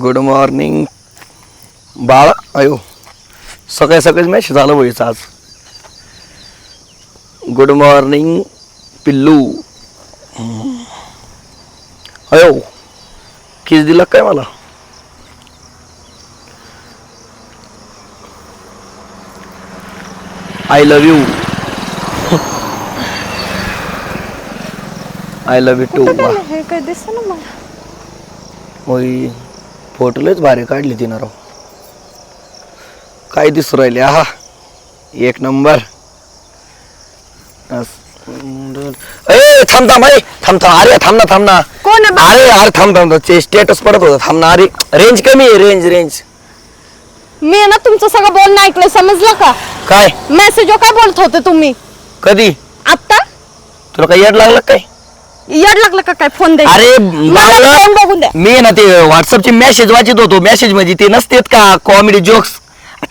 Good morning बाळा अयो सकाळी सकाळीच मॅसेज झालं व्हायचं आज. गुड मॉर्निंग पिल्लू. अयो किस दिला काय मला? I love you I love you too काय दिसत ना मला? होय फोटो लयच भारी काढली तिनं राव. काय दिसू राहिले आहा एक नंबर. अस- ए थांब थांब अरे थांब थांब अरे थांब ना थांब ना. कोण आहे बा- अरे अरे थांब थांब ते स्टेटस पडत होता. थांब ना अरे रेंज कमी आहे रेंज रेंज मी आहे ना तुमचं सगळं बोलणं ऐकलंय समजलं का? काय? मेसेज काय बोलत होते तुम्ही? कधी? आता तुला काय येड लागलं काय? येड लागलं का काय? फोन दे. अरे मला बघून द्या. मी ना ते व्हॉट्सअपचे मेसेज वाचत होतो. मेसेज म्हणजे ते नसतेत का कॉमेडी जोक्स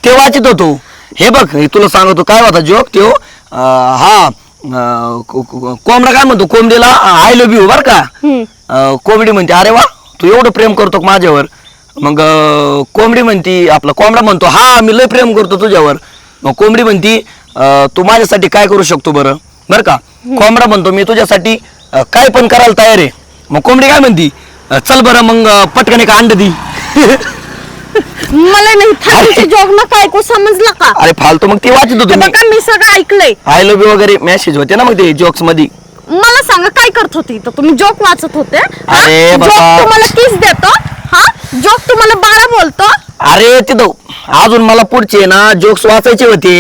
ते वाचत होतो. हे बघ हे तुला सांगतो. काय होता जोक अं, हा अं, को- को- कोंबडा काय म्हणतो? कोंबडीला आय लव्ह यू बर का? हम्म. कोंबडी म्हणते. अरे वा तू एवढं प्रेम करतो का माझ्यावर? मग अं, कोंबडी म्हणती आपला कोंबडा म्हणतो हा मी लय प्रेम करतो तुझ्यावर. मग कोंबडी म्हणती अं, तू माझ्यासाठी काय करू शकतो बरं? बरं का? कोंबडा म्हणतो मी तुझ्यासाठी अं, काय पण करायला तयार आहे. मग कोंबडी काय म्हणती? अं, चल बरं मग अं, पटकन एक अंड दी. मला नाही फालतूचे जोक ना काय को समजलं का? अरे फालतू मग ते वाचत होतो हे मी बघा मी सगळं ऐकलंय. आय लव्ह यू वगैरे मेसेज होते ना मग ते जोक्समध्ये मला सांगा काय करत होती इथं? तुम्ही जोक वाचत होते हा? अरे जोक. तुम्हाला किस देतो हा? जोक तुम्हाला बाळा बोलतो. अरे तिथं अजून मला पुढचे ना जोक्स वाचायचे होते.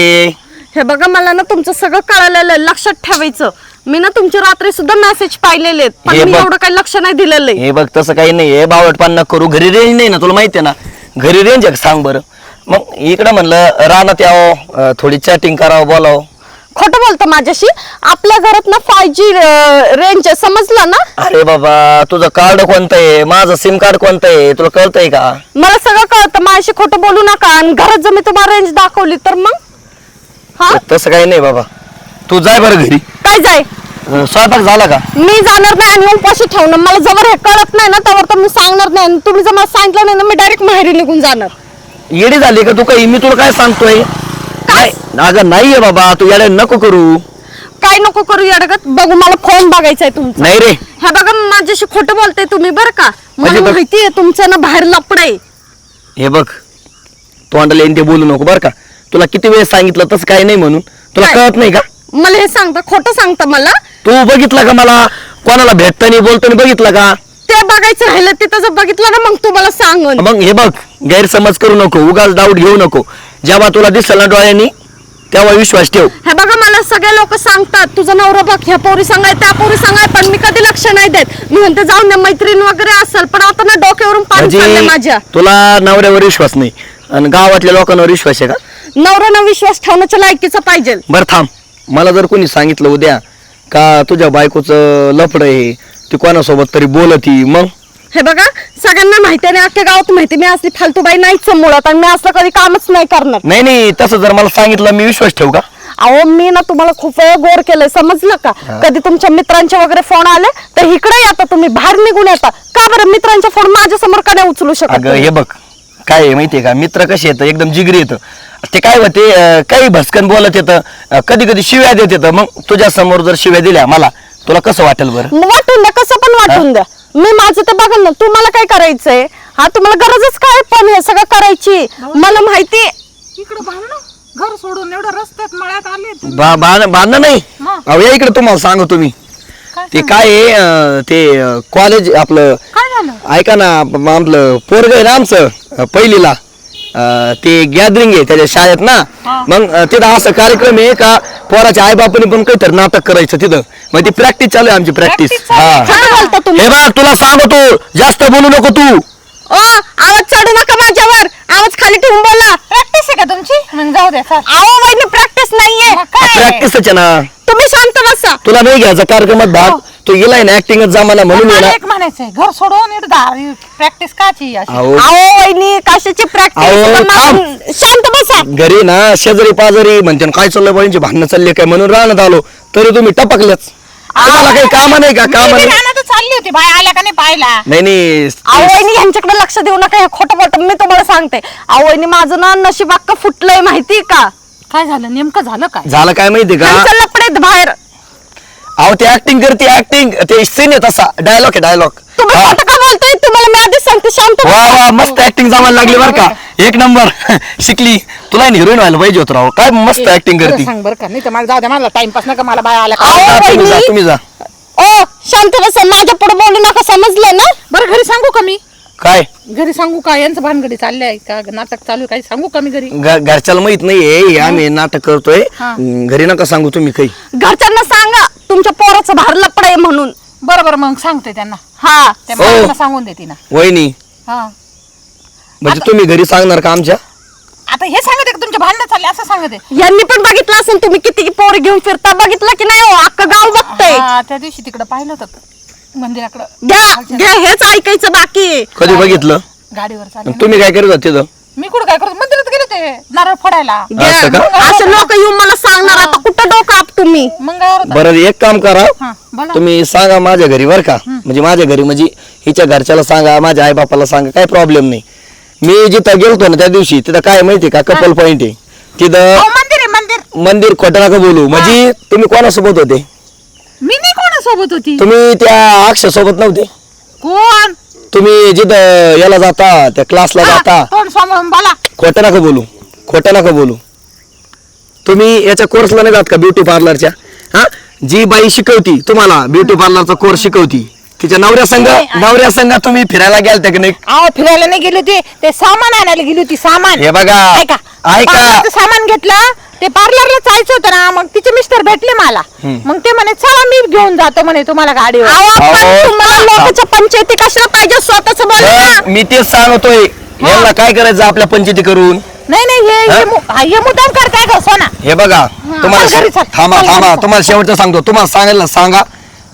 हे बघा मला ना तुमचं सगळं कळालेलं आहे. लक्षात ठेवायचं. मी ना तुमचे रात्री सुद्धा मेसेज पाहिलेले आहेत. पण हे मी बघ. एवढं काही लक्ष नाही दिलेलं आहे हे बघ तसं काही नाही. हे बावटपणा करू. घरी रेंज नाही ना तुला माहिती आहे ना? घरी रेंज आहे का? सांग बरं. मग इकडं म्हणलं रानात यावं अं, थोडी चॅटिंग करावं बोलावं. खोटं बोलतो माझ्याशी. आपल्या घरात ना फाय जी रेंज आहे. समजलं ना? अरे बाबा तुझं कार्ड कोणतं आहे? माझं सिम कार्ड कोणतं आहे? तुला कळतंय का? मला सगळं कळतं. माझ्याशी खोटं बोलू नका. आणि घरात जर मी तुम्हाला रेंज दाखवली तर मग? हा? तसं काही नाही बाबा. तू जाय बरं घरी. काय जाय? अं, स्वयंपाक झाला का? मी जाणार नाही आणि उपाशी ठेवणार. मला जवळ हे कळत नाही ना त्यावर तर मी सांगणार नाही. आणि तुम्ही जर मला सांगितलं नाही ना मी डायरेक्ट माहेरी निघून जाणार. येडी झाली का तू काही? मी तुला काय सांगतोय? नाही अगं नाहीये बाबा तू याला नको करू. काय नको करू अडगत बघू मला फोन बघायचा आहे तुमचा. नाही रे. हे बघा माझ्याशी खोटं बोलताय तुम्ही बरं का? मला म्हणजे बघ- माहितीये तुमचं ना बाहेर लपड आहे. हे बघ तोंडाला येईन ते बोलू नको बरं का? तुला किती वेळ सांगितलं तसं काही नाही म्हणून. तुला काय? कळत नाही का? मला हे सांगता खोटं सांगता मला? तू बघितलं का मला? कोणाला भेटताना बोलताना बघितलं का? ते बघायचं राहिलं तिथं जर बघितलं ना मग तुम्हाला सांगन? मग हे बघ गैरसमज करू नको उगाच डाऊट घेऊ नको. जेव्हा तुला दिसेल ना डोळ्यांनी तेव्हा विश्वास ठेव. हे बघा मला सगळे लोक सांगतात तुझा नवरा बघ ह्या पोरी सांगाय त्या पोरी सांगाय पण मी कधी लक्ष नाही देत. मी म्हणते जाऊन द्या मैत्रीण वगैरे असेल पण आता ना डोक्यावरून पाणी चाललंय माझ्या. तुला नवऱ्यावर विश्वास नाही. आणि गावातल्या लोकांवर विश्वास आहे का? नवऱ्यानं विश्वास ठेवण्याच्या लायकीचा पाहिजे. बरं थांब. मला जर कोणी सांगितलं उद्या का तुझ्या बायकोचं लफड आहे ती कोणासोबत तरी बोलती मग? हे बघा सगळ्यांना माहिती आहे आणि अख्ख्या गावात माहिती मी असली फालतूबाई नाहीच मुळात आणि मी असलं कधी कामच नाही करणार. नाही नाही तसं जर मला सांगितलं मी विश्वास ठेवू का? अहो मी ना तुम्हाला खूप वेळ गोर केलंय समजलं का? कधी तुमच्या मित्रांचे वगैरे फोन आले तर इकडे येता तुम्ही बाहेर निघून येता. का बरं मित्रांचे फोन माझ्यासमोर का नाही उचलू शकत अगं हे बघ काय आहे माहितीये का? मित्र कसे येतं एकदम जिगरी येतं ते काय होते अं, काही भस्कन बोलत येतं कधी कधी शिव्या देत येतं. मग तुझ्या समोर जर शिव्या दिल्या मला तुला कसं वाटेल बरं? वाटून द्या कसं पण वाटून द्या. मी माझं ते बघा ना तुम्हाला काय करायचंय? हा तुम्हाला गरजच काय पण हे सगळं करायची? मला माहिती इकडं घर सोडून एवढं रस्त्यात मळ्यात आले. बा- बांधणं नाही. मग? अहो या इकडे तुम्हाला सांगतो तुम्ही ते काय आहे अं, ते कॉलेज आपलं काय झालं? ऐका ना आपलं पोरग आहे ना आमचं अं, पहिलीला. अं, ते गॅदरिंग आहे त्याच्या शाळेत ना. मग अं, तिथं असं कार्यक्रम आहे का पोराच्या आई बापाने पण काहीतरी नाटक करायचं तिथं. मग ती प्रॅक्टिस चालू आहे आमची प्रॅक्टिस Practice चालू आहे. हा. काय बोलता तुम्ही? हे बघ तुला सांगतो जास्त बोलू नको तू. ओ आवाज चढू नका माझ्यावर. आवाज खाली ठेवून बोला. प्रॅक्टिस आहे का तुमची? मग जाऊ द्या सर अहो वहिनी प्रॅक्टिस नाहीये. मग काय? प्रॅक्टिसच आहे ना. शांत बसा. तुला नाही घ्यायचा कार्यक्रमात भाग? तू गेलाय ना ऍक्टिंगच जमाना म्हणून मला एक म्हणायचंय घर सोडून प्रॅक्टिस काची अशी? अहो. अहो वहिनी कशाची अहो, प्रॅक्टिस. शांत बसा. घरी ना शेजारी पाजारी म्हणते ना, काय चाललंय बाईंची भांडणं चालली काय? म्हणून राहण्यात आलो. तरी तुम्ही टपकलेच. तुम्हाला काही काम नाही का? काम मी नाही. रानातच चालली होती बाय आल्या का नाही पाहिला नाही नाही. आवईनी यांच्याकडे लक्ष देऊ नका हे खोटं खोटं मी तुम्हाला सांगते. आवईनी माझं ना नशीब अक्का फुटलंय माहितीये का? काय झालं? नेमकं झालं काय? झालं काय माहिती का? आहेत बाहेर. अहो ते ऍक्टिंग करते ऍक्टिंग ते सीन आहे तसा. डायलॉग आहे डायलॉग तुम्ही खोटं का बोलतोय? तुम्हाला मी आधीच सांगते शांत वा बसा. वा मस्त ऍक्टिंग जमायला लागली बरं का. एक नंबर शिकली. तुला हिरोईन व्हायला पाहिजे होत राव. काय मस्त ऍक्टिंग खरं करते. सांग बरं का. नाही तर मला जाऊ द्या मला टाइमपास नका मला बाय आल्या का? अहो, जा, तुम्ही जा वहिनी. तुम्ही जा. ओ शांत बसा. माझ्या पुढे बोलू नका समजलं ना? बरं घरी सांगू का मी? काय? घरी सांगू का? यांचं भानगडी चालले आहे का? नाटक चालू आहे काही सांगू का मी घरी? घ- घरच्याला माहीत नाहीये हे आम्ही नाटक करतोय. हा. घरी नका सांगू तुम्ही काही. घरच्यांना सांगा तुमच्या पोराचं भार लपड आहे म्हणून. बरं बरं मग सांगते त्यांना. हा. त्या हो. सांगून देते ना वहिनी हा. म्हणजे तुम्ही घरी सांगणार का आमच्या? आता हे सांगते का? तुमच्या भांडणं चालले असं सांगते यांनी पण बघितलं असेल तुम्ही किती पोर घेऊन फिरता. बघितलं की नाही हो? अख्खं गाव बघतंय. हा, त्या दिवशी तिकडं पाहिलं होतं. मंदिराकडं. घ्या घ्या हेच ऐकायचं बाकी. आहे. कधी बघितलं? गाडीवर चालले तुम्ही काय करत होता तिथं? मी कुठं काय करतो मंदिरात गेले ते नारळ फोडायला. असं का? असे लोक येऊन मला सांगणार आता कुठं डोकं आप तुम्ही मंगळवार. बरं एक काम करा. हा बोला. तुम्ही सांगा माझ्या घरी बरं का? म्हणजे माझ्या घरी म्हणजे हिच्या घरच्याला सांगा माझ्या आई बापाला सांगा काय प्रॉब्लेम नाही. मी जिथं गेलतो ना त्या दिवशी तिथं काय माहिती का? कपल पॉइंट आहे. तिथं अहो, मंदिर आहे मंदिर. मंदिर खोटं नका बोलू. म्हणजे तुम्ही कोणासोबत होते? मी नाही कोणासोबत होती? तुम्ही त्या अक्षय सोबत नव्हते? कोण? तुम्ही जिथं याला जाता त्या क्लासला जाता तोंड सांभाळून बोला. खोटं नका बोलू खोटं नका बोलू. तुम्ही याच्या कोर्सला नाही जात का ब्युटी पार्लरच्या हा? जी बाई शिकवती तुम्हाला ब्युटी पार्लरचा कोर्स शिकवती तिच्या नवऱ्या संघ नवऱ्या संघ तुम्ही फिरायला गेलते की नाही? अहो फिरायला नाही गेली होती. ते सामान आणायला गेली होती सामान. हे बघा ऐका. ऐका. सामान घेतलं. ते पार्लरला जायचं होतं ना मग तिचे मिस्टर भेटले मला. मग ते म्हणे चला मी घेऊन जातो म्हणे तुम्हाला गाडीवर. अहो, पण अहो. तुम्हाला लोकांच्या पंचायती कशाला पाहिजे स्वतःच बोला तर मी तेच सांगतोय. यांना काय करायचं आपल्या पंचायती करून? नाही नाही हे हा? हे मु- हा, हे मुद्दाम करताय का सोना? हे बघा तुम्हाला चल घरी शे- चल. थांबा चल घरी थांबा. चल. तुम्हाला शेवटचं सांगतो. तुम्हाला सांगायला सांगा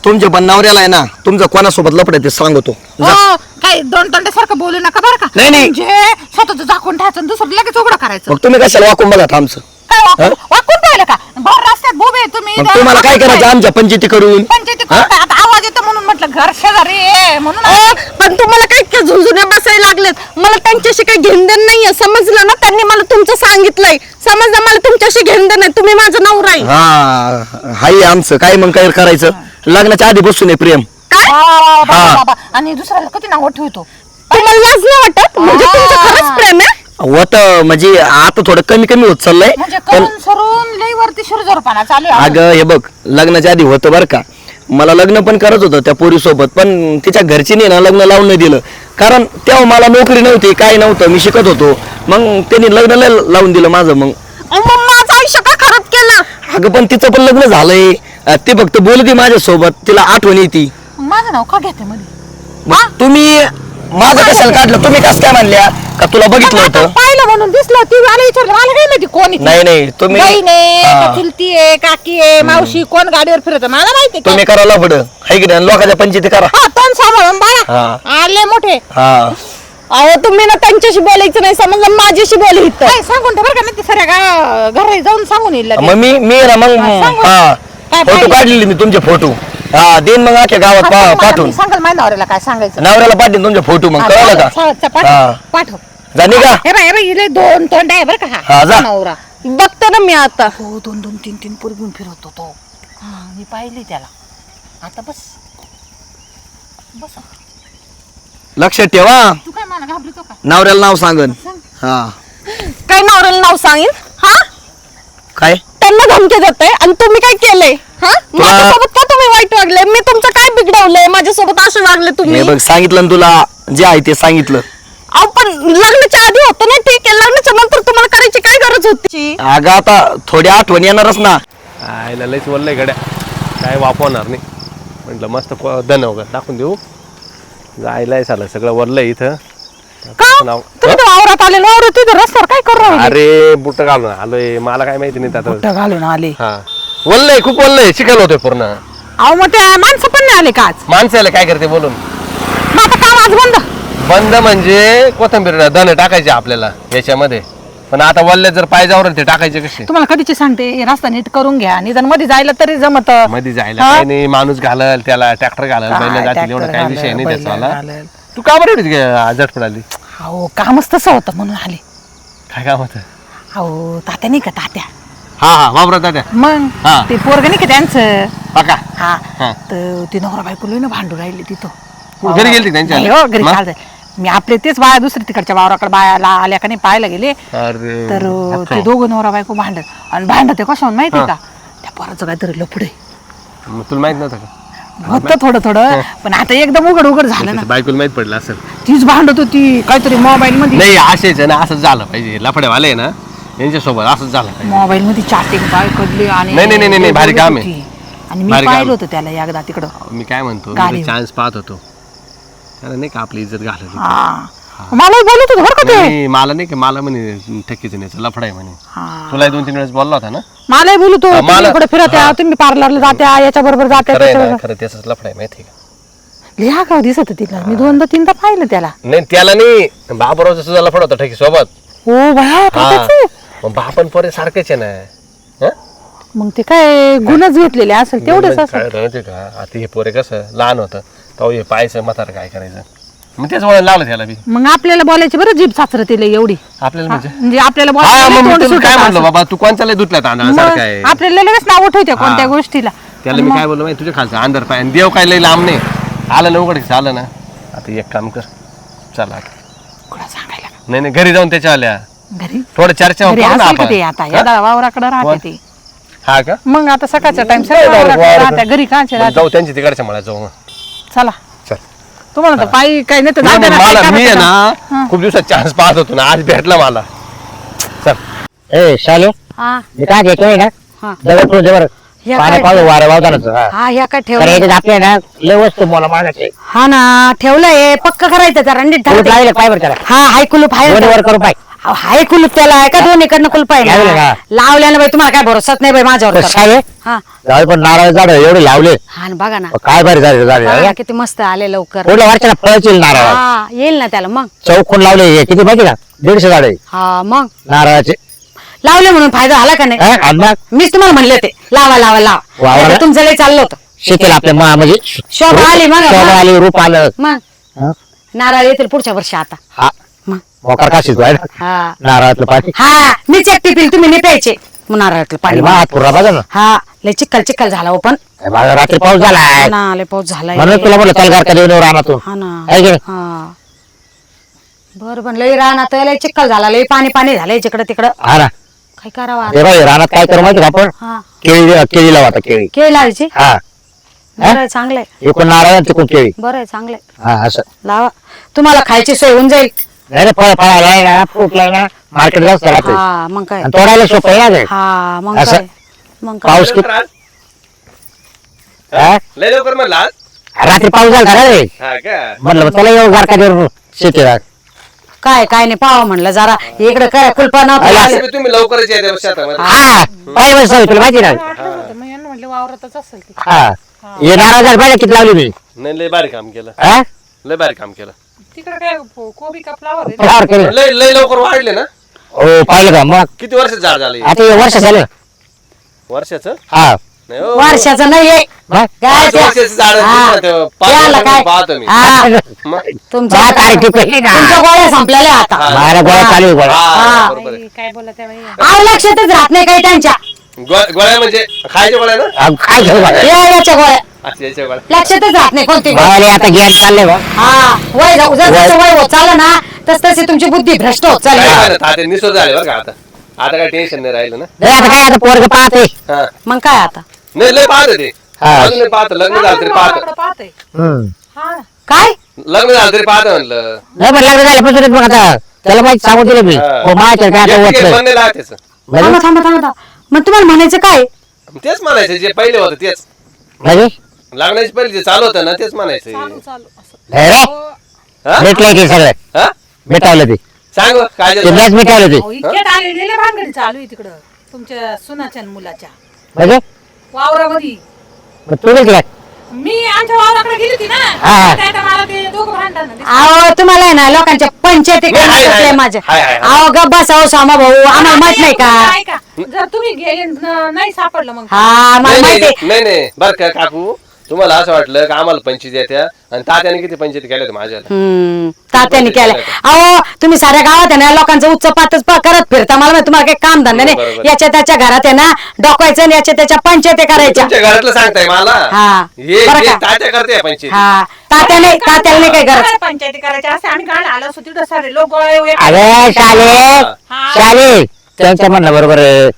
तुमच्या पण नवऱ्याला आहे ना तुमचं कोणासोबत लपड ते सांगतो. जा. हो, काय दोन तोंडासारखं बोलू नका बरं का. नाही, नाही. म्हणजे स्वतःच झाकून ठेवायचं आणि दुसरं लगेच उघडं करायचं. मग तुम्ही कशाला वाकून बघा आमचं काय वाकून? वाकून पाहिलं का? बाहेर रस्त्यात बोबे तुम्ही. मग इथं तुम्हाला काय करायचं. आमच्या पंचायती करून? पंचायती हा? आता आवाज येतो म्हणून म्हटलं घर शेजारी आहे, म्हणून अहो, पण तुम्हाला काय झुंझुन्या बसायला लागलेत मला त्यांच्याशी काही घेणदेण नाहीये. समजलं ना त्यांनी मला तुमचं सांगितलंय. समजलं मला तुमच्याशी घेणदेण नाही तुम्ही माझं नवरा आहे. हा हाय आमचं. काय मग काय करायचं? लग्नाच्या आधी बसून आहे प्रेम. काय? हा. बाबा. आणि दुसऱ्याला कधी नाव ठेवतो? तुम्हाला लाज नाही वाटत? म्हणजे तुमचं खरंच प्रेम आहे? होत म्हणजे आता थोडं कमी कमी होत चाललंय. म्हणजे पण करून सरून लई वरती शिरजोरपणा चालू आहे अगं हे बघ लग्नाच्या आधी होतं बरं का. मला लग्न पण करत होतं त्या पोरी सोबत पण तिच्या घरची ना लग्न लावून नाही दिलं. कारण तेव्हा मला नोकरी नव्हती काय नव्हतं मी शिकत होतो. मग त्यांनी लग्न लय लावून दिलं माझं मग. अहो, मग माझं आयुष्य का खराब केलं? अगं पण तिचं पण लग्न झालंय. अं, ती फक्त बोलती माझ्यासोबत तिला आठवण येते. माझं नाव का घेते मध्ये? मग तुम्ही माझं कशाला काढलं? तुम्ही कसं काय म्हणल्या? का तुला बघितलं होतं? पाहिलं म्हणून दिसलं. ती मला विचारलं मला काय माहिती कोण आहे? नाही नाही तुम्ही आहे हा. का चुलती आहे काकी आहे मावशी कोण गाडीवर फिरत मला माहिती का? तुम्ही करा लफड. हाय की नाही? लोकांच्या पंचायती करा. हा तोंड सांभाळून हा. बाळा आले मोठे. हा. अहो तुम्ही ना त्यांच्याशी बोलायचं नाही समजलं माझ्याशी बोल इथं काय सांगून ठेव बरं का नाही सऱ्या गा घरी जाऊन सांगून येईल लगेच. मग मी मी ना मग हा, सांगू. हा. काय फोटो? काढलेले मी तुमचे फोटो. हा देईन मग अख्ख्या गावात पा- पाठवून. सांगाल माझ्या नवऱ्याला काय सांगायचं. नवऱ्याला पाठवून तुमचे फोटो मग हा, कळलं चालेल, का चालेल, हा. पाठव पाठव. जा निघा. हे बाय हे बाय इले दोन तोंड आहे बरं का हा, हा जा. नवरा. बघते ना मी आता. हो दोन दोन तीन तीन पोर घेऊन फिरवतो तो. हा मी पाहिली त्याला. आता बस. बस. लक्षात ठेवा. तू काय मला घाबरतो का? नवऱ्याला नाव सांगन. हा. काय नवऱ्याला नाव सांगेन? हा? काय? त्यांना धमकी देते आणि तुम्ही काय केलंय? हा? माझ्यासोबत का वाईट वागले मी तुमचं काय बिघडवलंय? माझ्यासोबत असे वागले तुम्ही? हे बघ सांगितलं ना तुला जे आहे ते सांगितलं. अहो पण लग्नाच्या आधी होतं ना ठीक आहे. लग्नाच्या नंतर तुम्हाला करायची काय गरज होती? अगं आता थोडी आठवण येणारच ना. आयला लयच वल्लय गड्या. काय वापरणार नाही. म्हटलं मस्त दन वगैरे टाकून देऊ. जायलाय झालं. सगळं वरलंय इथं. का? नाव तुम्ही तर वावरात आले वावरात तिथं रस्त्यावर काय करू राहिले? अरे बुट घालून आलोय. मला काय माहिती नाही आता बुट्ट घालून आले. हा. वल्लय खूप वल्लय शिकायला होतोय पूर्ण. अहो मग ते माणसं पण नाही आले का आज? माणसाला काय करते बोलून? मग आता काम आज बंद. बंद म्हणजे कोथंबीर धन टाकायचे आपल्याला याच्यामध्ये. पण आता वल्ले जर पायजावर ते टाकायचे कसे? तुम्हाला कधीची सांगते हे रस्ता नीट करून घ्या. निदानमध्ये जायला तरी जमत. मध्ये जायला काही नाही माणूस घालल त्याला ट्रॅक्टर घालल काय बैल जातील tractor एवढं काही विषय नाही घालेल, त्याचा बैल मला घालेल. तू का बरं एवढी आजाट पडाली अहो कामच तसं होतं म्हणून आले. काय काम होतं? अहो तात्या नाही का तात्या? हा हा त्या. मग हा. ते पोरग नाही का त्यांचं? पका. हा. हा. तर ती नवरा बायको लई ना भांडू राहिली तिथं. घरी गेलती त्यांच्या? नाही हो घरी मग? चालतंय. मी आपले तेच बाया दुसरी तिकडच्या वावराकडे बायाला आल्या का नाही पाहायला गेले. अरे तर अं, ते दोघं नवरा बायको भांडत आणि भांडत ते कशावर माहिती का? त्या पोराचं काहीतरी लफडे मग तुला माहीत नव्हतं का? होतं थोडं थोडं. पण आता एकदम उघड उघड झालं ना. त्याच्या बायकोला माहीत पडलं असेल. तीच भांडत होती काहीतरी मोबाईल मध्ये. नाही असेच आहे ना असंच झालं पाहिजे. लफडेवाले आहे ना. यांच्यासोबत असंच झालं. मोबाईल मध्ये चॅटिंग काय करली आणि नाही, नाही, नाही, नाही, भारी काम आहे. आणि मी भारी काम. पाहिलं आहे. होतं त्याला एकदा तिकडं. मी काय म्हणतो. चान्स पाहत होतो. त्याला नाही का आपली इज्जत घालत हा. मला बोलत होतं बरं का ते. नाही मला नाही का मला म्हणे ठकीचं नाही लफडा आहे म्हणे. हा. तुला दोन तीन वेळेस बोलला होता ना? मलाही बोलतो हा, मला- इकडे फिरत्या तुम्ही पार्लरला जात्या याच्या बरोबर जात्या खरं आहे ना बरोबर खरं त्याच लफडा आहे माहिती आहे का? लिहा का दिसत तिला. मी दोनदा तीनदा पाहिलं त्याला. नाही त्याला नाही बाबरावचा सुद्धा लफड होता ठकी सोबत हो भया. मग बापन पोरे सारखेच आहे ना. हं? मग ते काय गुणच घेतलेले असेल तेवढंच म्हणजे असेल. काय का? आता हे पोरे कसं लहान होतं तेव्हा हे पाहायचं म्हातारं काय करायचं? मग तेच वळण लागलं त्याला बी. मग आपल्याला बोलायची बरं जीभ साचरतील एवढी. आपल्याला म्हणजे? म्हणजे आपल्याला हा बोलायला मग लई मी तोंड तुला सुटत काय म्हणलो. बाबा तू कोणत्या लय तांदळासारखं आहे? मग आपल्याला लगेच नाव उठवते कोणत्या. गोष्टीला. त्याला मी काय बोललो माहिती तुझ्या खालचा अंदर पाय आणि देव काय लय लांब नाही. आलं ना उघड आलं ना. आता एक काम कर चला आता. नाही नाही घरी जाऊन त्याच्या आल्या. घरी? थोडं चर्चा घरी करू ना असेल का ते आपण आता? या वावराकडे राहते ते. हा का? मग आता सकाळचा टाइम सगळं वावराकडे. घरी काचे मग राहते. जाऊ त्यांची तिकडच्या मला जाऊ मग. चला. चल. तुम्हाला तर पायी काही नाही तर मला काय मी आहे? ना खूप दिवसात चान्स पाहत होतो ना आज भेटला मला. चल. ए शालू हा. मी काय घेतोय ना हा. जवळ पुढे जवळ. या पाणी काय- पावलं वारं वावतानाच हा. हा काय कारण ठेवलं. याच्यात आपल्या ना लय वस्तू मला मागायचे हा ना ठेवलंय. पक्क करायचं जरा नीट बरं त्याला. हा हाय कुलूप हाय दोन्ही वर करू पाय. अहो, हाय कुलूप त्याला आहे का दोन्हीकडनं कुलूप आहे लावलं ना बाई तुम्हाला काय भरोसाच नाही बाई माझ्यावर तर. कसं आहे हा. जाऊ पण नारळ झाड एवढे लावले. हा ना बघा ना. काय बरे झाले बघा झाले ना, किती मस्त आले लवकर. पुढल्या वर्षाला फळाची नारळ हा येईल ना त्याला मग. चौकून लावले हे किती माहिती का दीडशे झाडे हा मग. नारळाचे. लावले म्हणून फायदा झाला का नाही? हा, आणि मग मीच तुम्हाला म्हणले ते लावा लावा लावा. तुमचं लय चाललं होतं. शेतीला आपल्या मा म्हणजे शोभा आली मग शोभा आली रूप आलं. मग. हा? नारळ येतील पुढच्या वर्षी आता. हा. मग. मोकार का शिजवाय ना हा. नारळातलं पाणी. हा. एकटी पिल तुम्ही नाही प्यायचे. मग नारळातलं आणि पाणी मग. हात पुरा बघा ना? हा. लय चिक्कल चिक्कल झाला हो पण. माझा रात्री पाऊस झालाय. ना लय पाऊस झालाय. म्हणून तुला म्हणलं चल का देऊन राहणार हा ना. आहे की नाही? हा. बर पण लय रानात लय चिक्कल झाला लय पाणी पाणी झालंय जिकडं तिकडं. हा ना. काय करावं हे बाई रानात काय करू माहिती का आपण? हा. केळी केळी लावता केळी. केळी लावायची? हा. बरं आहे चांगलंय इकडून नारळ आणि तिकडून केळी. बरं आहे चांगलंय हा असं. लावा. तुम्हाला खायची सोय होऊन जाईल. नाही रे, फळ फळायला आहे ना फ्रूटला आहे ना मार्केट जास्त राहते हा मग काय? आणि तोडायला सोपं आहे ना ते. हा मग असं. काय मग काय? पाऊस किती हा? लय लवकर म्हणला आज? रात्री पाऊस झाला रे? हा का? म्हणलं मग त्याला येऊ गारका देऊन शेतीला. काय काय नाही पावा म्हणलं जरा. इकडे काय कुलपा. नव्हतं असं तुम्ही लवकरच येते शेतामध्ये. हा तुला माहिती ना म्हणलं वावरतच असेल हा. हे नारळ झाड पाहिजे किती लावली मी. नाही लय भारी काम केलं. हा? लय भारी काम केलं. तिकडे काय कोबी का फ्लावर फ्लावर केलं. लय लय लवकर वाढले ना. हो पाहिलं का? मग किती वर्ष झाड झाले आता हे वर्ष झालं. वर्षाचं? हा. नाही हो. वर्षाचं नाहीये? काय पाच त्या- वर्षाचं झाड हा. दिसतं तेव्हा. पाच त्याला वर्षाचं काय? पाहतो मी. हा, मग? तुमच्या टिकली ना. तुमच्या गोळ्या संपलेल्या आता. हा. बारा गोळ्या चालू आहे गोळ्या. हा, बरोबर आहे. आव लक्षातच राहत नाही काही त्यांच्या. गो- गोळ्या म्हणजे खायच्या गोळ्या ना? अहो, काय घेऊ बघा. या याच्या गोळ्या. अच्छा, याच्या गोळ्या. लक्षातच राहत नाही कोणती गोळी. आता ज्ञान चाललंय बा. हा. वय जाऊ जर वय- जसं वय होत चाललं ना तस तशी तुमची बुद्धी भ्रष्ट होत काय चालली झालं? ताते निसर झाले बरं का आता. आता काय टेन्शन नाही राहिलं ना? आता काय आता पोरग पाहते हा. मग काय आता? नाही लय पाहत ते हा. अजून लय पाहत लग्न झालं तरी पाहत. हम्म. काय? लग्न झालं तरी पाहत म्हणलं. नाही पण लग्न झालं पासून मग आता. त्याला माहिती सांगून दिलं मी. हा. हो माहिती काय आता त्याचं. थांबा थांबा थांबा थांबा. मग तुम्हाला म्हणायचं काय? तेच म्हणायचं जे पहिले होतं तेच. म्हणजे? लग्नाची पहिले जे चालू होतं ना तेच म्हणायचं. नाही रे. हा? भेटलंय ते सगळं. हा? भेटावलं ते. सांग बरं, काय ते झालं? मॅच भेटावलं ते. भानगडी चालू आहे तिकडं तुमच्या सुनाच्या आणि मुलाच्या. म्हणजे? वावरामध्ये. मग तू भेटला मी आमच्या वावराकडे गेली होती ना. हा. त्या मला ते दोघं भांडण अहो तुम्हाला आहे ना लोकांच्या पंच पंचायती नाही. माझ्या. अहो गप्पा साऊ सामा भाऊ आम्हाला माहीत नाही का? ऐका. जर तुम्ही गेले न- नाही सापडलं मग. हा मला नाही माहिती नाही नाही, नाही. बर का काकू. तुम्हाला असं वाटलं का आम्हाला पंचायत येत्या? आणि तात्याने किती पंचायती केल्या माझ्याला? हम्म, तात्याने केलं अहो तुम्ही साऱ्या गावात आहे ना लोकांचं उच्च पातच प- करत फिरता. मला माहिती, तुम्हाला काही काम धंदा नाही. याच्या त्याच्या घरात आहे ना डोकवायचं आणि याच्या त्याच्या पंचायती करायच्या. तुमच्या घरातलं सांगताय मला? हा. बरं का? तात्या करते पंचायती. हा. तात्याने तात्याला नाही काही गरज काय पंचायती करायच्या असे आम्ही गाड आलो असतो तिथं सारे लोक गोळे अरे शाले! हा. शाले! त्यांचं म्हणणं बरोबर आहे.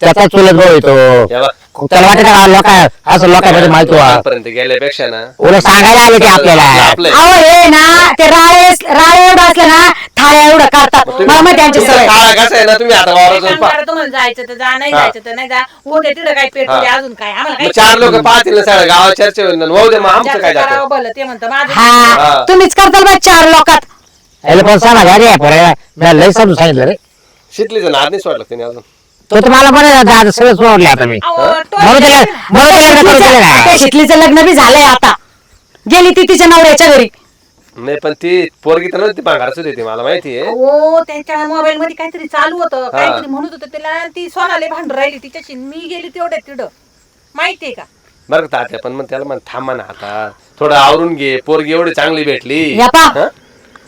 त्याचा चुलत भाऊ येतो. तेव्हा त्याला वाटत का लोक असं लोकांमध्ये माहिती व्हा पर्यंत गेल्यापेक्षा ना. उलट सांगायला आले ते आपल्याला. आपलं आहे. अहो हे ना ते राळे राळे एवढं असलं ना थाळ्या एवढं काढतात मला माहिती त्यांची तुमचा सवय काळा कसा आहे ना तुम्ही आता वावरात जाऊन काम पहा. करा, तुम्हाला जायचं तर जा नाही हा. जायचं तर नाही जा. उद्या तिथं काय पेट हा. अजून काय? आम्हाला मग काय चार लोक पाहतील ना सगळ्या गावात चर्चा होईल ना. वाहू दे मग आमचं काय करावं जातं? भलं ते म्हणतं माझं हा. हा. तुम्हीच करताल बा चार लोकात. याला पण सांगा अरे पोराला मी लय समजून सांगितलं रे. शिकलीचं नाद नाही सोडलं त्याने अजून. तो तुम्हाला म्हणत दादा सगळं सोडले आता मी. अहो, तो म्हणून त्याला म्हणून त्याला लग्न दिलं त्या बी झालंय आता. गेली ती तिच्या नवऱ्याच्या घरी. नाही पण ती पोरगी तर नव्हती भांगारच होती ती मला माहिती आहे. हो त्यांच्या मोबाईल मध्ये काहीतरी चालू होतं. हा. काहीतरी म्हणत होतं त्याला ती सोनाले भांडून राहिली तिच्याशी. मी गेली तेवढ्या तिथं. माहितीये का? बरं का तात्या पण मग त्याला म्हण थांबा ना आता. थोडं आवरून घे. पोरगी एवढी चांगली भेटली. या पा. हं?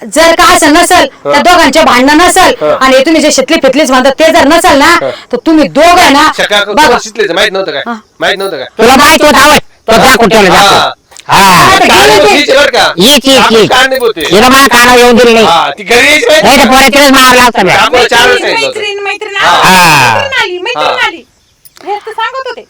जर का असं नसेल त्या दोघांचे भांडणं नसेल हा. आणि तुम्ही जे शितली फितलीच म्हणतात ते जर नसेल ना तर तुम्ही दोघ आहे ना शका बघा. शिकलीच माहीत नव्हतं काय? माहीत नव्हतं काय? तुला माहीत होत आवड तो दाखवून ठेवलं हा. हा. हीच बरं का. मला कानावर येऊन दिली नाही. हा, ती घरी यायची माहिती नाही तर का? पोरा तिलाच मारायला लागतं मी. आपण चार वेळेस सांगितलं होतं. मैत्रीण मैत्रीण हा. मैत्रीण आली मैत्रीण हा. आली. हे तर सांगत होते.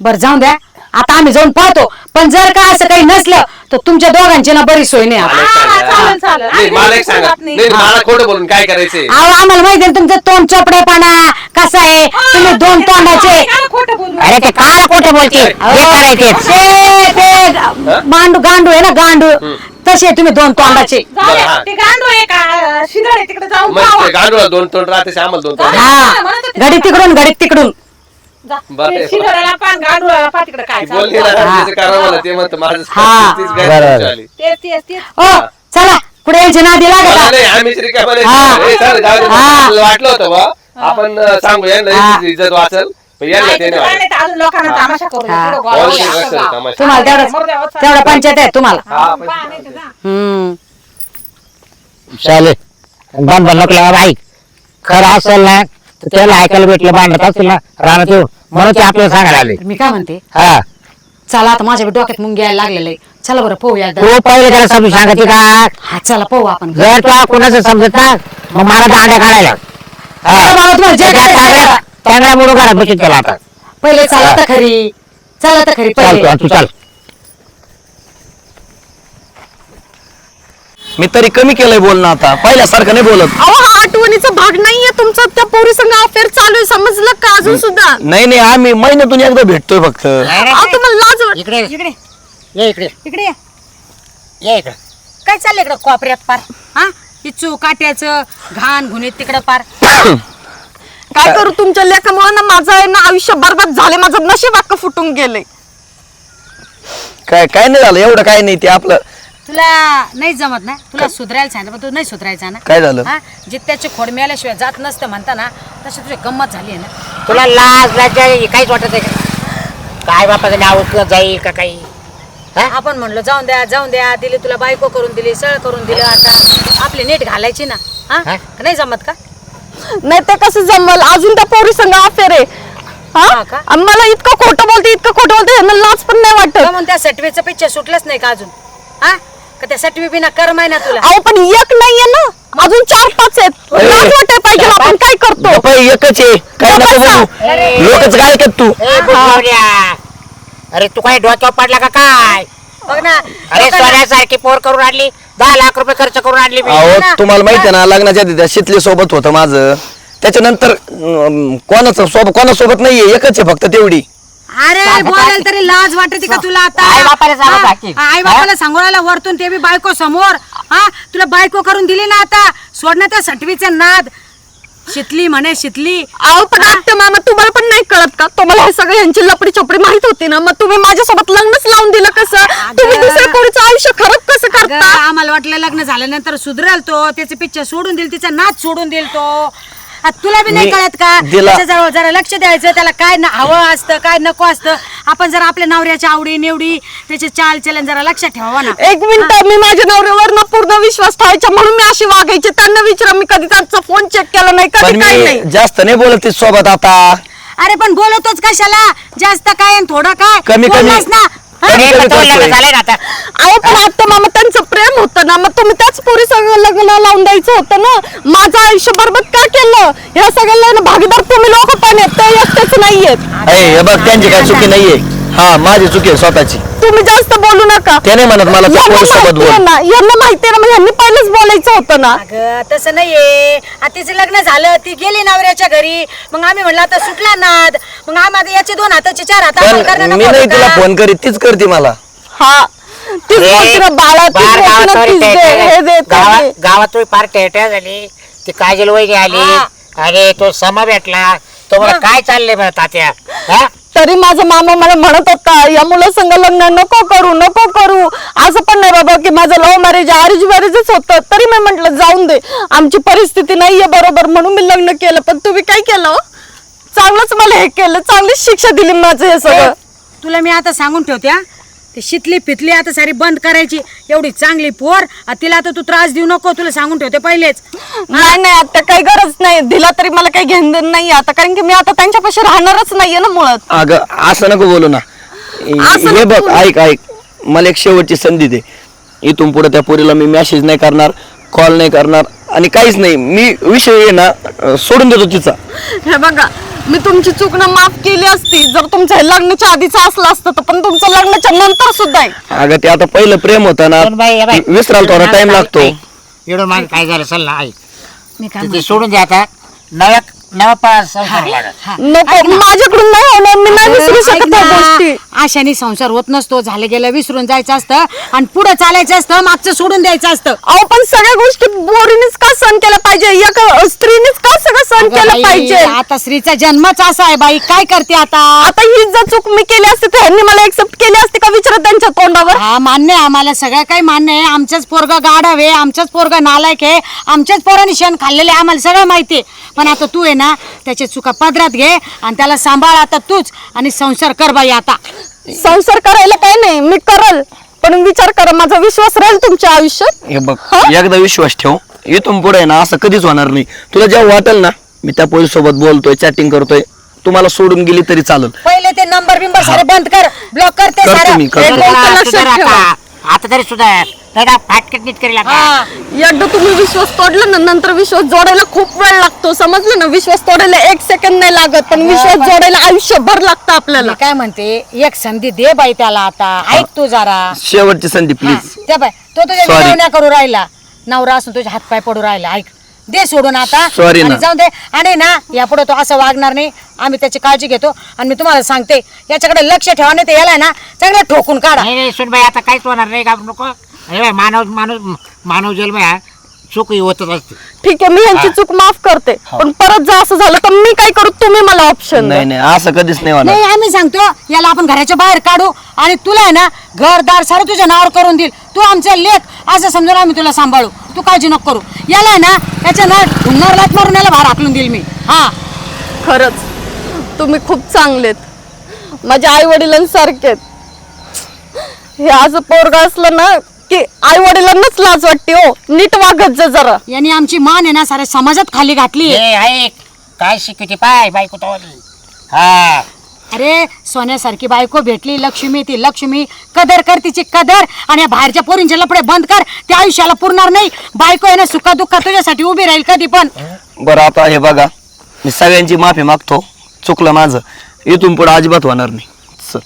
बर जाऊन द्या. आता आम्ही जाऊन पाहतो. पण जर का असं काही नसलं तर तुमच्या दोघांची ना बरी सोय नाही आता. मला एक हा, सांगा. चालेल, चालेल. नाही, आम्ही मला एक घरी सांगा. जात नाही. नाही मला खोटं बोलून काय करायचंय? अहो आम्हाला माहिती आहे तुमचं तोंड चोपडेपणा कसं आहे? तुम्ही दोन तोंडाचे काय खोटं बोलू? अरे ते काळ कोठे बोलते? हे करायचे. ते ते मांडू गांडू आहे ना गांडू? तसे तुम्हे दोन तोंडाचे. जाऊ हा. ते गांडू आहे का? शिदळ आहे तिकडे जाऊन मग पाहावा. ते गांडूळा दोन तोंड राहते आम्हाला दोन तोंड. हा. तिकडून घडी तिकडून. जा. बरं, ते बरं. शिदळाला पान गांडूळाला पा तिकडे काय ती चालू बोलली ना आहे. तिचं कारण मला ते म्हणतं माझं हा. तीच बरं, गैरसमज बरं. झाली. तेच तेच तेच ओ चला पुढे यायचे नादी मला लागत नाही आम्हीच रिकामा नाही. हा. ए, चल, जाऊ दे. हा. आपल्याला वाटलं होतं बा आपण अं, सांगू यांना हा. यांची इज्जत वाचल पण यांना नाही, ते तिथं नाही काय वाटत. नाही, तर अजून लोकांना तमाशा करू दे. हा. तिकडं गोळा कोण होईल, शिकवत असं असेल जा. तमाशा? तुम्हाला तेवढं. पंचायत आहे तुम्हाला हा, हा, पण- जा. हम्म चालेल बंद नको बाई खरं असेल ना तर त्याला ऐकायला भेटलं भांडत असेल ना राहणार येऊ म्हणून ते आपल्याला सांगायला आले. मी काय म्हणते? हा. चला आता माझ्या बी डोक्यात मुंगी यायला लागलेलं आहे. चला बरं पाहूया एकदा. तू पहिले त्याला समजून सांगते का? हा चला पाहू आपण. जर तो कोणाचं समजत ना मग मला दांड्या काढायला. आता बाबा तुम्हाला जे करायचं ते करा. बसून त्याला आता. पहिले चला तर खरी. चला तर खरी चाल पहिले. तू तू चाल. मी तरी कमी केलंय बोलणं आता. पहिल्यासारखं नाही बोलत. अहो हा आठवणीचा भाग नाहीये तुमचा त्या पोरी संग अफेअर चालू आहे समजलं का अजून सुद्धा? नाही नाही आम्ही महिन्यातून एकदा भेटतोय फक्त. अहो तुम्हाला लाज वाट इकडे इकडे. ये इकडे. इकडे ये. ये इकडे. काय चाललंय इकडं कोपऱ्यात पार? हा? इच्छू काट्याचं घाण घुनीत तिकडं पार. काय करू तुमच्या लेखामुळे ना माझं आहे ना आयुष्य बरबाद झाले माझं नशीब अक्क फुटून गेले काय काय नाही झालं एवढं काय नाही ते आपलं. तुला नाही जमत ना? तुला सुधरायला सांगितलं पण तू नाही सुधरायचा ना? काय झालं? हा? जित्याचे खोड मिळाल्याशिवाय जात नसतं म्हणता ना तशी तुझी गंमत झाली आहे ना? तुला लाज लाजा काहीच वाटत आहे का? काय बापाचं नाव उचलत जाईल का काही? हा? आपण म्हणलो जाऊन द्या जाऊन द्या दिली तुला बायको करून दिली सळ करून दिलं आता आपली नीट घालायची ना? हा? हा? का नाही जमत का? नाही ते कसं जमल? अजून त्या पोरी संग अफेअर आहे. हा? हा का? आणि मला इतकं खोटं बोलते इतकं खोटं बोलते यांना लाज पण नाही वाटत. म्हणून त्या सटवीचं पिक्चर सुटलंच नाही का अजून? हा? का त्या सटवी बिना कर्म आहे ना तुला? अहो पण एक नाहीये ना. अजून चार पाच आहेत. अरे. लाज वाटायला पाहिजे ना, आपण. काय करतो? गप्पा एकच आहे. काय नको बोलू. लोकच काय ऐकत तू. ए. अरे तू काय डोक्यावर पडला का काय? बघ ना अरे लोकांना- सोन्यासारखी पोर करून आणली. दहा लाख रुपये खर्च करून आणली मी. अहो तुम्हाला माहिती आहे ना लग्नाच्या आधी त्या शितली सोबत होतं माझं. त्याच्यानंतर अं, कोणाचं सोबत कोणासोबत नाहीये एकच आहे फक्त तेवढी. अरे बोलायला तरी लाज वाटते का तुला आता? आई बापाला सांगू बाकी. आई बापाला सांगू राहिला वरतून ते बी बायको समोर. हा तुला बायको करून दिली ना आता? सोड ना त्या सटवीचा नाद. शितली म्हणे शितली. अहो पण आत्या मामा तुम्हाला पण नाही कळत का? तुम्हाला हे सगळं यांची लपडी चपडी माहीत होती ना? मग तुम्ही माझ्यासोबत लग्नच लावून दिलं कसं? तुम्ही दुसऱ्या पोरीचं आयुष्य खरंच कसं करता? अगं, आम्हाला वाटलं लग्न झाल्यानंतर सुधरल तो. त्याचे पिक्चर सोडून देईल तिचा नाच सोडून देईल तो. आ, तुला बी नाही मी कळत का? दिला- त्याच्याजवळ जरा लक्ष द्यायचं त्याला काय न- हवं असतं काय नको असतं. आपण जर आपल्या नवऱ्याच्या आवडी निवडी त्याचे चाल चलन जरा लक्षात ठेवावं ना. एक मिनिट मी माझ्या नवऱ्यावर ना पूर्ण विश्वास ठेवायचा म्हणून मी अशी वागायची. त्यांना विचारा मी कधी त्यांचा फोन चेक केला नाही पण कधी काही नाही. जास्त नाही बोलत ती सोबत आता. अरे पण बोलतोच कशाला? जास्त काय आणि थोडं काय? कमी- कमी. बोललास ना करतोय. झालंय ना आता अहो पण आता मामा त्यांचं प्रेम होतं ना. मग तुम्ही त्याच पोरी सगळं लग्न लावून द्यायचं होतं ना. माझं आयुष्य बरबाद का केलं? ह्या सगळ्याला ना भागीदार तुम्ही लोक पण आहेत ते एकटेच नाहीयेत. हे बघ त्यांची काय चुकी नाहीये. हा माझी चुकी आहे स्वतःची. तुम्ही जास्त बोलू नका. ते नाही म्हणत मला त्या यांना पोरीसोबत माहिती आहे बोल ना यांना माहिती आहे ना मग यांनी पहिलेच बोलायचं होतं ना. अगं तसं नाहीये. आता तिचं लग्न झालं ती गेली नवऱ्याच्या घरी. मग आम्ही म्हणलं आता सुटला नाद. मग आम्ही आता याचे दोन हाताचे चार हात आपण करणं पण मी नाही होतं तिला का? फोन करीत तीच करते मला. हा. तीच अरे, बोलते ना बाळा तीच बाहेर बोलते गावात ना, थोडी तीच दे, टेट- हे दे ते गावात दे. गावात थोडी फार टेट्या झाली. ती काजल वैरी आली. हा. अरे तो समा भेटला. तो मला काय चाललंय बरं तात्या? हा? तरी माझा मामा मला म्हणत होता या मुलं संग लग्न नको करू नको करू. असं पण नाही बाबा की माझं लव्ह मॅरेज अरेंज मॅरेजच होतं. तरी मी म्हंटल जाऊन दे. आमची परिस्थिती नाहीये बरोबर म्हणून मी लग्न केलं. पण तुम्ही काय केलं हो? चांगलंच मला हे केलं. चांगलीच शिक्षा दिली माझं हे सगळं. तुला मी आता सांगून ठेवते हा. ते शितली फितली आता सारी बंद करायची. एवढी चांगली पोर. आ, तिला आता तू त्रास देऊ नको तुला सांगून ठेवते पहिलेच. नाही नाही नाही दिला तरी मला काही घेणं देणं नाही आता कारण की मी आता त्यांच्यापाशी राहणारच नाहीये ना मुळात. अगं असं नको बोलू ना. असं हे नको बघ बोलू. ऐक ऐक. मला एक शेवटची संधी दे. इथून पुढे त्या पोरीला मी मेसेज नाही करणार कॉल नाही करणार आणि काहीच नाही. मी विषय आहे ना अं, सोडून देतो तिचा. हे बघा मी तुमची चूक ना माफ केली असती. जर तुमचं हे लग्नाच्या आधीच असलं असतं तर पण तुमचं लग्नाच्या नंतर सुद्धा आहे. अगं ते आता पहिलं प्रेम होतं ना. पण बाई, हे बाई. विसरायला थोडा टाइम लागतो. एवढं मागे काय झालं चल ना ऐक. मी काय ते म्हणते? सोडून द्या आता. नव्या नवा पास संसार लागत हा. नको माझ्याकडून नाही होणार मी नाही विसरू ऐक शकत त्या ना, गोष्टी. आशाने संसार होत नसतो झालं गेलं विसरून जायचं असतं आणि पुढे चालायचं असतं मागचं सोडून द्यायचं असतं. अहो पण सगळ्या गोष्टी बोरीनेच का सहन केल्या पाहिजे? एका स्त्रीनेच का सहन अगं केलं पाहिजे. आता स्त्रीचा जन्मच असा आहे बाई. काय करते आता? आता ही जर चूक मी केली असती तर ह्यांनी मला एक्सेप्ट केली असती का विचारत त्यांच्या तोंडावर? हा मान्य आहे आम्हाला. सगळं काही मान्य आहे. आमचंच पोरगा गाढव आहे. आमचंच पोरगा नालायक आहे. आमच्याच पोरांनी शेण खाल्लेले आहे, आम्हाला सगळं माहिती आहे. पण आता तू आहे ना त्याच्या चुका पदरात घे आणि त्याला सांभाळ आता तूच आणि संसार कर बाई आता. संसार करायला काय नाही. मी करल. पण विचार करा माझा विश्वास राहील तुमच्या आयुष्यात. हे बघ हा? एकदा विश्वास ठेव. इथून पुढे ना असं कधीच होणार नाही. तुला जेव्हा वाटेल ना मी त्या पोरी सोबत बोलतोय चॅटिंग करतोय. तुम्हाला सोडून गेली तरी चालेल. पहिले ते नंबर बिंबर सारे बंद कर. ब्लॉक कर ते करतो सारं. मी, करतो. एक गोष्ट सुधार, लक्षात सुधार ठेवा. आता. तरी सुधार. नाही का फाटकेट नीट करेल आता हा. एकदा तुम्ही विश्वास तोडला ना नंतर विश्वास जोडायला खूप वेळ लागतो. समजलं ना? विश्वास तोडायला एक सेकंद नाही लागत पण विश्वास जोडायला आयुष्यभर लागतं आपल्याला. मी काय म्हणते एक संधी दे बाई त्याला आता. ऐक तू जरा. शेवटची संधी हा, प्लीज त्या बाई तो तुझ्या Sorry. विनवण्या करू राहिला. नवरा असून तुझ्या हातपाय पडू राहिला. ऐक. दे सोडून आता. Sorry आणि ना. जाऊन दे. आणि ना यापुढे तो असं वागणार नाही. आम्ही त्याची काळजी घेतो. आणि मी तुम्हाला सांगते याच्याकडे लक्ष ठेवा नाही ते याला ना चांगलं ठोकून काढा. नाही नाही सुन बाई आता काहीच होणार नाही घाबरू नको. अरे बाई मानव माणूस मानव जन्म आहे हा. चूक ही होतच असते ठीक आहे मी यांची चूक माफ करते पण परत जर असं झालं तर मी काय करू? तुम्ही मला ऑप्शन नाही नाही असं कधीच नाही होणार. नाही आम्ही सांगतो याला आपण घराच्या बाहेर काढू आणि तुला आहे ना घरदार सारं तुझ्या नावावर करून देईल. तू आमचा लेख असं समजून आम्ही तुला सांभाळू. तू काळजी नको करू. याला आहे ना याच्या ना हुन्नर लात मारून याला बाहेर हाकलून देईल मी. हा. खरंच तुम्ही खूप चांगलेत माझ्या आई वडिलांसारखेत हे असं पोरग असलं ना की आई वडिलांनाच लाज वाटते हो. नीट वागत जा जरा. यांनी आमची मान आहे ना साऱ्या समाजात खाली घातली हे काय शिकवते पाय बायको तो हा. अरे सोन्यासारखी बायको भेटली लक्ष्मी ती लक्ष्मी. कदर कर तिची कदर आणि या बाहेरच्या पोरींचे लपडे बंद कर. त्या आयुष्याला पुरणार नाही. बायको आहे ना सुखा दुःखा तुझ्यासाठी उभी राहील कधी पण. बरं आता हे बघा. मी सगळ्यांची माफी मागतो. चुकलं माझं. इथून पुढे अजिबात होणार नाही. चल.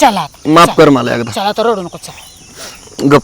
चला. माफ कर मला एकदा. चला तर रडू नको चला. गप